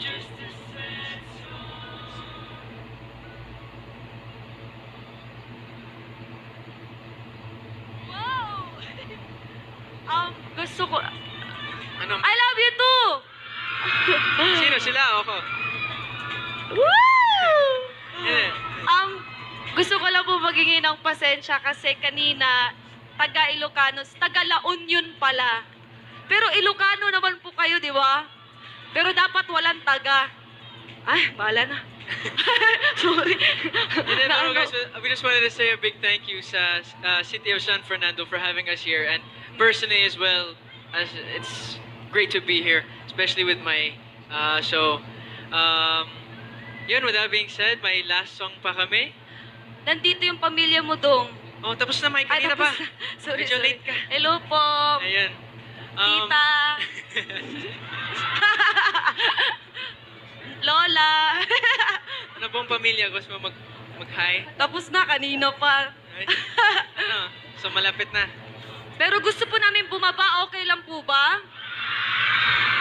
Wow! um, gusto ko... Ano? I love you too! Sino sila? Ako. Woo! Um, gusto ko lang po maghingi ng pasensya kasi kanina, taga Ilocanos, taga La Union pala. Pero Ilocano naman po kayo, di ba? Pero dapat walang taga. Ay, bahala na. Sorry. And then, ano? guys, we just wanted to say a big thank you sa uh, City of San Fernando for having us here and personally as well as it's great to be here especially with my uh, show um, yun with that being said may last song pa kami Nandito yung pamilya mo dong. oh tapos na Ay, kanina pa. Sorry, Medyo sorry. late ka. Hello po. ayun Um, Tita. ano pong pamilya gusto mo mag mag-hi Tapos na kanina pa. Ay, ano so malapit na Pero gusto po namin bumaba, okay lang po ba?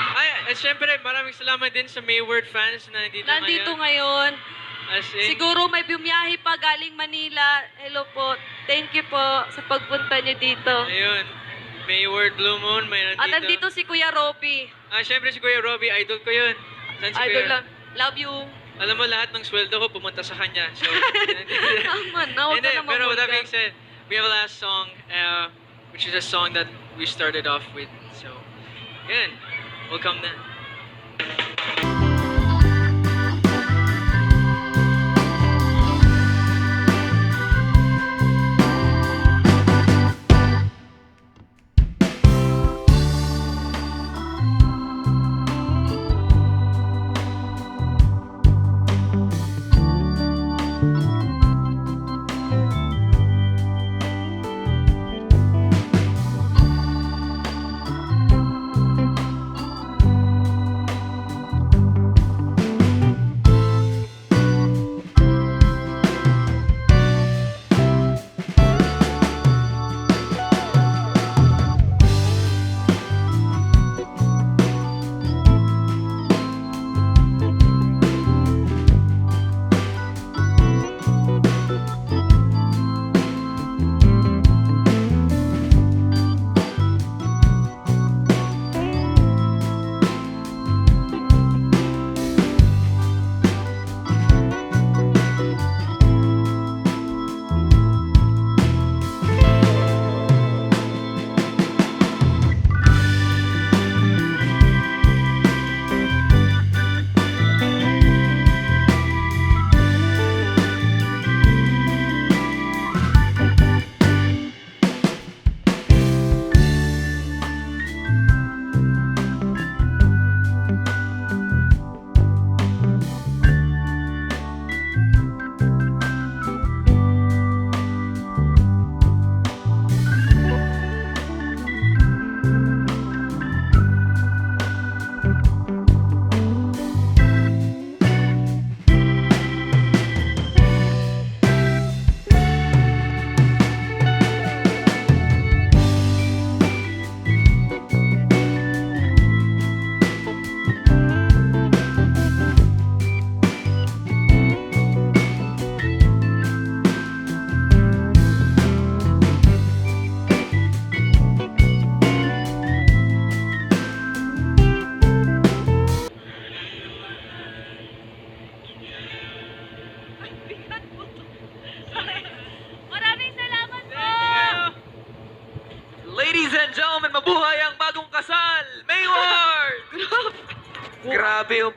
ay at syempre maraming salamat din sa Mayward fans na nandito, Nandito ngayon ngayon. as in, Siguro may bumiyahe pa galing Manila. Hello po. Thank you po sa pagpunta niyo dito. Ayun. Mayward Blue Moon, may nandito. At nandito si Kuya Ropi. Ah, syempre si Kuya Robbie, idol ko yun. Saan si Idol Kuya? lang. Love you. Alam mo, lahat ng sweldo ko pumunta sa kanya. So, Tama na, huwag ka na pero with that being said, we have a last song, uh, which is a song that we started off with. So, yun. Welcome na. Ladies and gentlemen, mabuhay ang bagong kasal! Mayward! Grabe yung